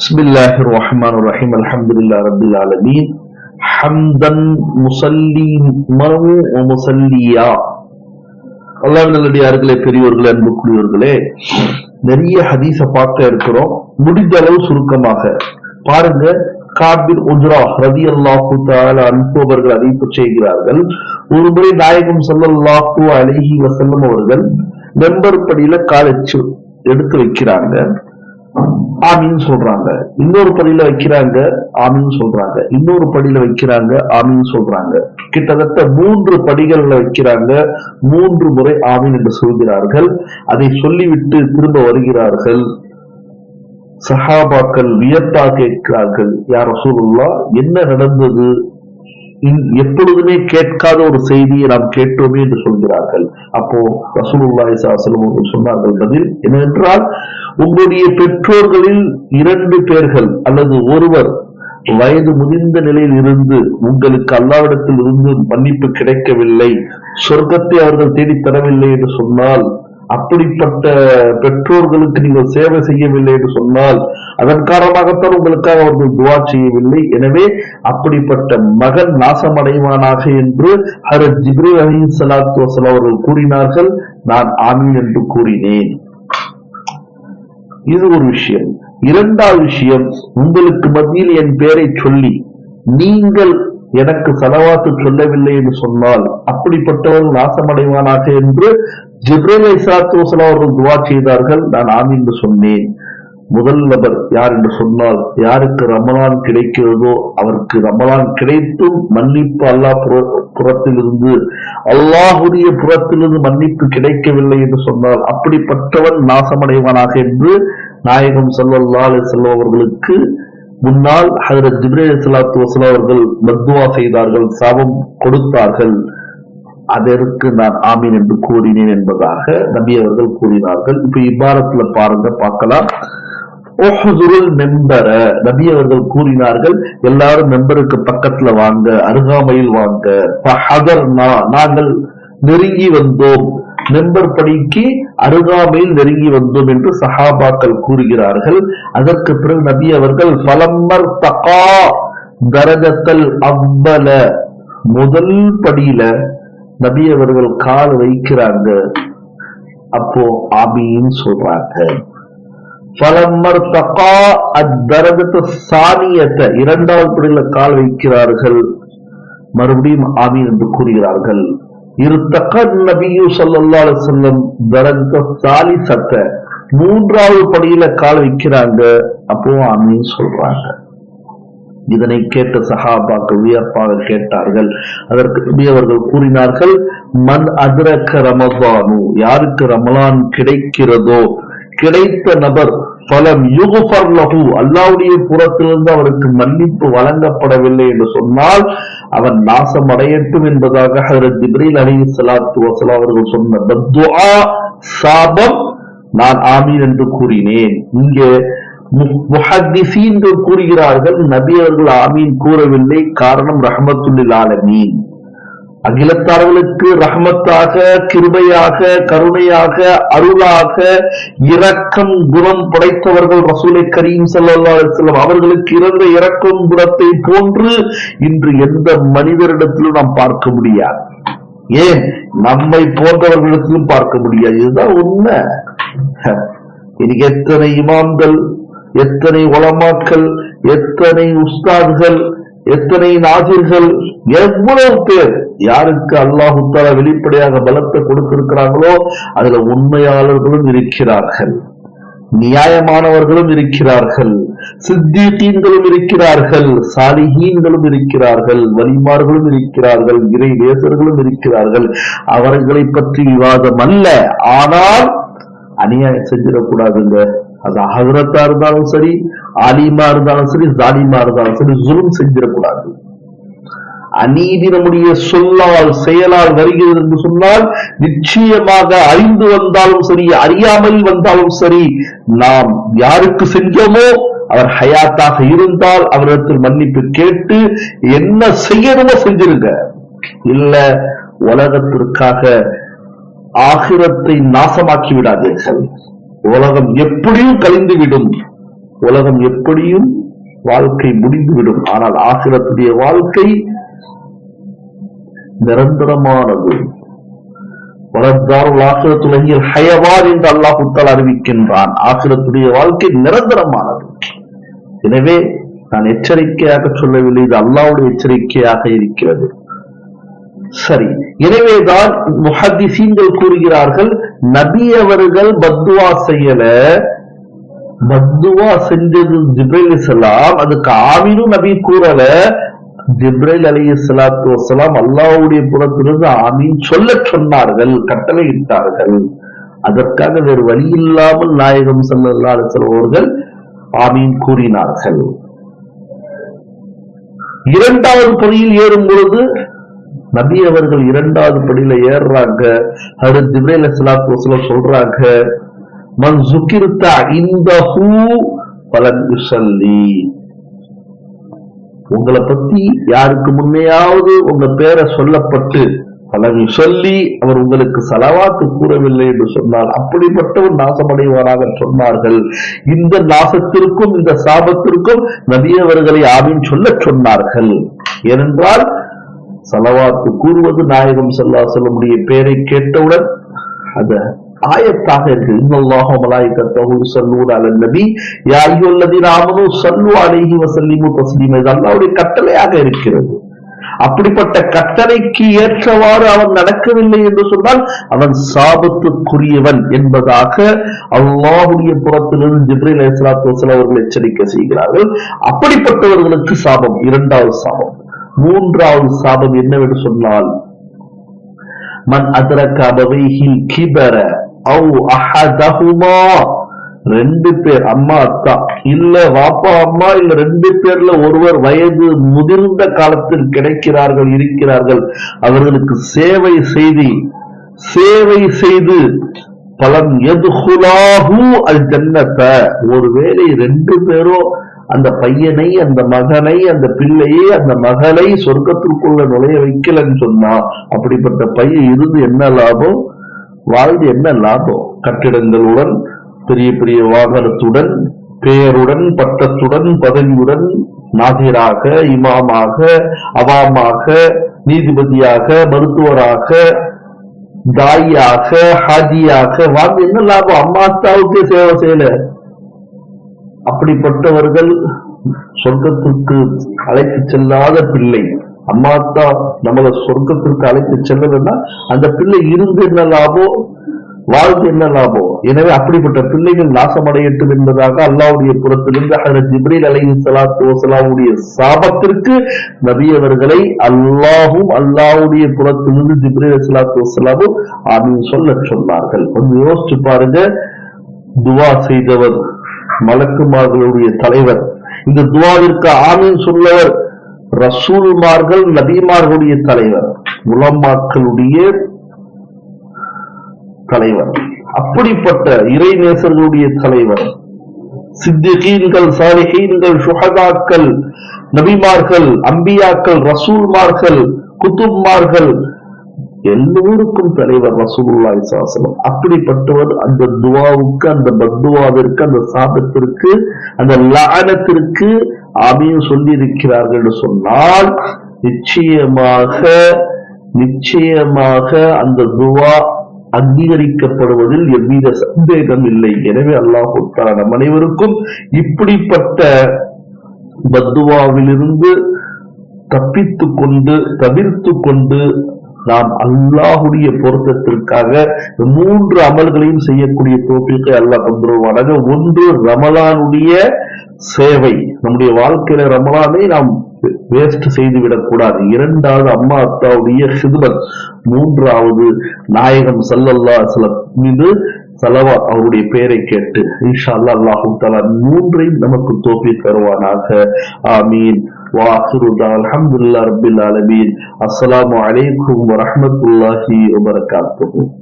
بسم الله الرحمن الرحيم الحمد لله رب العالمين حمدا முசல்லி முசல்லியா அல்லாஹ் நல்லடியார்களே பெரியவர்களே அன்புக்குரியவர்களே நிறைய ஹதீஸ பார்க்க இருக்கிறோம் முடிஞ்ச அளவு சுருக்கமாக பாருங்க காபிர் உஜ்ரா ரதி அல்லாஹு அன்பவர்கள் அறிவிப்பு செய்கிறார்கள் ஒரு முறை நாயகம் ஸல்லல்லாஹு அலைஹி வஸல்லம் அவர்கள் மெம்பர் படியில காலச்சு எடுத்து வைக்கிறாங்க ஆமின்னு சொல்றாங்க. இன்னொரு படியில வைக்கிறாங்க ஆமின்னு சொல்றாங்க. இன்னொரு படியில வைக்கிறாங்க ஆமின்னு சொல்றாங்க. கிட்டத்தட்ட மூன்று படிகள்ல வைக்கிறாங்க மூன்று முறை ஆமீன் என்று சொல்கிறார்கள். அதை சொல்லிவிட்டு திரும்ப வருகிறார்கள். சஹாபாக்கள் வியப்பா கேட்கிறார்கள் யார் சூழல்லா என்ன நடந்தது? எப்பொழுதுமே கேட்காத ஒரு செய்தியை நாம் கேட்டோமே என்று சொல்கிறார்கள். அப்போ ரசூலுல்லாய் சாசனம் அவர்கள் சொன்னார்கள் பதில் என்னவென்றால் உங்களுடைய பெற்றோர்களில் இரண்டு பேர்கள் அல்லது ஒருவர் வயது முதிர்ந்த நிலையில் இருந்து உங்களுக்கு அல்லாவிடத்தில் இருந்து மன்னிப்பு கிடைக்கவில்லை சொர்க்கத்தை அவர்கள் தேடி தரவில்லை என்று சொன்னால் அப்படிப்பட்ட பெற்றோர்களுக்கு நீங்கள் சேவை செய்யவில்லை என்று சொன்னால் அதன் காரணமாகத்தான் உங்களுக்காக அவர்கள் துவா செய்யவில்லை. எனவே அப்படிப்பட்ட மகன் நாசமடைவானாக என்று ஹரத் ஜிப்ரி அலி சலாத்து வசலாம் அவர்கள் கூறினார்கள். நான் ஆமீன் என்று கூறினேன். இது ஒரு விஷயம். இரண்டாவது விஷயம் உங்களுக்கு மத்தியில் என் பெயரை சொல்லி நீங்கள் எனக்கு செலவாத்து சொல்லவில்லை என்று சொன்னால் அப்படிப்பட்டவன் நாசமடைவானாக என்று ஜிப்ரேல் இஸ்லாத்து வசலாம் அவர்கள் துவா செய்தார்கள். நான் ஆமீன் என்று சொன்னேன். முதல் நபர் யார் என்று சொன்னால் யாருக்கு ரமலான் கிடைக்கிறதோ அவருக்கு ரமலான் கிடைத்தும் மன்னிப்பு அல்லாஹ் புறத்திலிருந்து அல்லாஹுடைய புறத்திலிருந்து மன்னிப்பு கிடைக்கவில்லை என்று சொன்னால் அப்படிப்பட்டவன் நாசமடைவானாக என்று நாயகம் ஸல்லல்லாஹு அலி வஸல்லம் அவர்களுக்கு முன்னால் ஹதரத் ஜிப்ரே இஸ்லாத்து வசலா அவர்கள் மத்துவா செய்தார்கள் சாபம் கொடுத்தார்கள். அதற்கு நான் ஆமீன் என்று கூறினேன் என்பதாக நபி அவர்கள் கூறினார்கள். இப்ப இப்பாரத்துல பாருங்க பார்க்கலாம். மெம்பர நபி அவர்கள் கூறினார்கள் எல்லாரும் மெம்பருக்கு பக்கத்துல வாங்க அருகாமையில் வாங்க. நாங்கள் நெருங்கி வந்தோம். மெம்பர் படிக்கு அருகாமையில் நெருங்கி வந்தோம் என்று சஹாபாக்கள் கூறுகிறார்கள். அதற்கு பிறகு நபி அவர்கள் பலம்மர் தகா தரகத்தல் அவ்வல. முதல் படியில நபி அவர்கள் கால் வைக்கிறாங்க அப்போ ஆபின்னு சொல்றாங்க பலம்மர் தகா இரண்டாவது படியில கால் வைக்கிறார்கள். மறுபடியும் ஆமீன் என்று கூறுகிறார்கள். இருத்தக நபியு ஸல்லல்லாஹு அலைஹி வஸல்லம் தரகத்த சாலிசத்த மூன்றாவது படியில கால் வைக்கிறாங்க. அப்போ ஆமீன் சொல்றாங்க. இதனை கேட்ட சஹாபாக்கள் வியப்பாக கேட்டார்கள். அதற்கு நபி அவர்கள் கூறினார்கள் மன் அதிரக்க ரமதானு? யாருக்கு ரமலான் கிடைக்கிறதோ? கிடைத்த நபர் பலம் யுகுபர் லகு அல்லாவுடைய புறத்திலிருந்து அவருக்கு மன்னிப்பு வழங்கப்படவில்லை என்று சொன்னால் அவன் நாசம் அடையட்டும் என்பதாக ஹரத் ஜிப்ரீல் அலி சலாத்து வசலா அவர்கள் சொன்ன பத்துஆ சாபம் நான் ஆமீன் என்று கூறினேன். இங்கே முஹத்திசீன்கள் கூறுகிறார்கள் நபி அவர்கள் ஆமீன் கூறவில்லை காரணம் ரஹமத்துல்லில் ஆலமீன். அகிலத்தார்களுக்கு ரஹமத்தாக கிருபையாக கருணையாக அருளாக இரக்கம் குணம் படைத்தவர்கள் ரசூலை கரீம் செல்லம் அவர்களுக்கு இறந்த இரக்கம் குணத்தை போன்று இன்று எந்த மனிதரிடத்திலும் நாம் பார்க்க முடியாது. ஏன்? நம்மை போன்றவர்களிடத்திலும் பார்க்க முடியாது. இதுதான் உண்மை. இன்னைக்கு எத்தனை இமாம்கள் எத்தனை உலமாக்கள் எத்தனை உஸ்தாத்கள் எத்தனை நாஜிர்கள் எவ்வளவு பேர் யாருக்கு அல்லாஹு வெளிப்படையாக பலத்தை கொடுத்திருக்கிறாங்களோ அதுல உண்மையாளர்களும் இருக்கிறார்கள் நியாயமானவர்களும் இருக்கிறார்கள் சித்திகீன்களும் இருக்கிறார்கள் சாலிஹீன்களும் இருக்கிறார்கள் வலிமார்களும் இருக்கிறார்கள் இறை நேசர்களும் இருக்கிறார்கள். அவர்களை பற்றி விவாதம் அல்ல. ஆனால் அநியாயம் செஞ்சிடக்கூடாதுங்க. அது ஹசரத்தா இருந்தாலும் சரி ஆலிமா இருந்தாலும் சரி ஜாலிமா இருந்தாலும் சரி ஜுலும் செஞ்சிடக்கூடாது. அநீதி நம்முடைய சொல்லால் செயலால் வருகிறது என்று சொன்னால் நிச்சயமாக அறிந்து வந்தாலும் சரி அறியாமல் வந்தாலும் சரி நாம் யாருக்கு செஞ்சோமோ அவர் ஹயாத்தாக இருந்தால் அவரிடத்தில் மன்னிப்பு கேட்டு என்ன செய்யணுமோ செஞ்சிருங்க. இல்ல உலகத்திற்காக ஆகிரத்தை நாசமாக்கி விடாதீர்கள் உலகம் எப்படியும் கழிந்து விடும் உலகம் எப்படியும் வாழ்க்கை முடிந்துவிடும். ஆனால் ஆசிரத்துடைய வாழ்க்கை நிரந்தரமானது. வளர்ந்தார்கள் ஆசிரத்துலகில் ஹயவார் என்று அல்லாஹுத்தால் அறிவிக்கின்றான். ஆசிரத்துடைய வாழ்க்கை நிரந்தரமானது. எனவே நான் எச்சரிக்கையாக சொல்லவில்லை. இது அல்லாவுடைய எச்சரிக்கையாக இருக்கிறது. சரி. எனவேதான் முஹத்திசீன்கள் கூறுகிறார்கள் நபி அவர்கள் பத்துவா செய்யல. பத்துவா செஞ்சது ஜிப்ரைல் இஸ்லாம் அதுக்கு ஆவினும் நபி கூறல. ஜிப்ரைல் அலி இஸ்லாத்து வசலாம் அல்லாவுடைய புறத்திலிருந்து ஆமீன் சொல்ல சொன்னார்கள் கட்டளை இட்டார்கள் அதற்காக வேறு வழி இல்லாமல் நாயகம் சல்லா அவர்கள் ஆமீன் கூறினார்கள். இரண்டாவது படியில் ஏறும் பொழுது நபி அவர்கள் இரண்டாவது படியில ஏறுறாங்க. அது ஜிப்ரேல் சலாத்து வசலம் சொல்றாங்க மன் சுக்கிருத்தா இந்த ஹூ பலன் யுசல்லி உங்களை பத்தி யாருக்கு முன்னையாவது உங்க பேரை சொல்லப்பட்டு பலன் சொல்லி அவர் உங்களுக்கு செலவாத்து கூறவில்லை என்று சொன்னால் அப்படிப்பட்டவர் நாசமடைவாராக சொன்னார்கள். இந்த நாசத்திற்கும் இந்த சாபத்திற்கும் நபியவர்களை ஆவின் சொல்ல சொன்னார்கள். ஏனென்றால் செலவாத்து கூறுவது நாயகம் செல்லா செல்லமுடைய பெயரை கேட்டவுடன் அது ஆயத்தாக இருக்கு. இன்னல்லாஹு மலாயிகத்தஹு யுஸல்லூன அலல் நபி. யா அய்யுல்லதீன ஆமனு ஸல்லு அலைஹி வஸல்லிமு தஸ்லீமா. இது அல்லாஹ்வுடைய கட்டளையாக இருக்கிறது. அப்படிப்பட்ட கட்டளைக்கு ஏற்றவாறு அவன் நடக்கவில்லை என்று சொன்னால் அவன் சாபத்துக்குரியவன் என்பதாக அல்லாஹுடைய புறத்திலிருந்து ஜிப்ரீல் அலிஸ்லாத்து வசலம் அவர்கள் எச்சரிக்கை செய்கிறார்கள். அப்படிப்பட்டவர்களுக்கு சாபம் இரண்டாவது சாபம். மூன்றாவது சாபம் என்னவென்று சொன்னால் மன் அதரக்க அபவைஹி கிபர அவு அஹதஹுமா. ரெண்டு பேர் அம்மா அத்தா இல்ல வாப்பா அம்மா இல்ல ரெண்டு பேர்ல ஒருவர் வயது முதிர்ந்த காலத்தில் கிடைக்கிறார்கள் இருக்கிறார்கள் அவர்களுக்கு சேவை செய்து சேவை செய்து பலம் எதுகுலாஹு அல் ஜன்னத்தை ஒருவேளை ரெண்டு பேரும் அந்த பையனை அந்த மகனை அந்த பிள்ளையை அந்த மகளை சொர்க்கத்திற்குள்ள நுழைய வைக்கலன்னு சொன்னா அப்படிப்பட்ட பையன் இருந்து என்ன லாபம்? வாழ்ந்து என்ன லாபம்? கட்டிடங்களுடன் பெரிய பெரிய வாகனத்துடன் பெயருடன் பட்டத்துடன் பதவியுடன் நாதிராக இமாமாக அவாமாக நீதிபதியாக மருத்துவராக தாயாக ஹாஜியாக வாழ்ந்து என்ன லாபம்? அம்மா அத்தாவுக்கே சேவை செய்யல. அப்படிப்பட்டவர்கள் சொர்க்கத்திற்கு அழைத்து செல்லாத பிள்ளை. அம்மா அத்தா நம்மளை சொர்க்கத்திற்கு அழைத்து செல்லலைன்னா அந்த பிள்ளை இருந்து என்ன லாபம் வாழ்ந்து என்ன லாபம் எனவே அப்படிப்பட்ட பிள்ளைகள் நாசமடையட்டும் என்பதாக அல்லாவுடைய புறத்திலிருந்து ஹஜரத் ஜிப்ரீல் அலைஹி சலாத்து வசலாவுடைய சாபத்திற்கு நபியவர்களை அல்லாஹும் அல்லாவுடைய புறத்திலிருந்து ஜிப்ரீல் சலாத்து வசலாவும் அப்படின்னு சொல்ல சொன்னார்கள். கொஞ்சம் யோசிச்சு பாருங்க. துவா செய்தவர் மலக்குமார்களுடைய தலைவர். இந்த துவாவிற்கு ஆமீன் சொல்லவர். ரசூல்மார்கள் நபிமார்களுடைய தலைவர். முலம்மாக்களுடைய தலைவர். அப்படிப்பட்ட இறைநேசர்களுடைய தலைவர். சித்திகீன்கள் சாலிஹீன்கள் சுஹதாக்கள் நபிமார்கள் அம்பியாக்கள் ரசூல்மார்கள் குத்துப்மார்கள் எல்லோருக்கும் தலைவர் ரசூலுல்லாஹி சாசனம் அப்படிப்பட்டவர் அந்த துவாவுக்கு அந்த பத்துவாவிற்கு அந்த சாபத்திற்கு அந்த லானத்திற்கு அமையும் சொல்லி இருக்கிறார்கள் என்று சொன்னால் நிச்சயமாக நிச்சயமாக அந்த துவா அங்கீகரிக்கப்படுவதில் எவ்வித சந்தேகம் இல்லை. எனவே அல்லாஹு நம் அனைவருக்கும் இப்படிப்பட்ட பத்துவாவிலிருந்து தப்பித்துக் கொண்டு தவிர்த்து கொண்டு நாம் அல்லாஹுடைய பொருத்தத்திற்காக மூன்று அமல்களையும் செய்யக்கூடிய தோப்பிக்கை அல்லாஹ் தந்துருவானாக. ஒன்று ரமலானுடைய சேவை. நம்முடைய வாழ்க்கையில ரமலானை நாம் வேஸ்ட் செய்து விடக்கூடாது இரண்டாவது அம்மா அத்தாவுடைய ஹிதுபத். மூன்றாவது நாயகம் சல்லல்லா சில மீது சலவா அவருடைய பெயரை கேட்டு இன்ஷா அல்லாஹ் அல்லாஹு தலா மூன்றையும் நமக்கு தோப்பி தருவானாக. ஆமீன். وآخر دعوانا الحمد لله رب العالمين. السلام عليكم ورحمة الله وبركاته.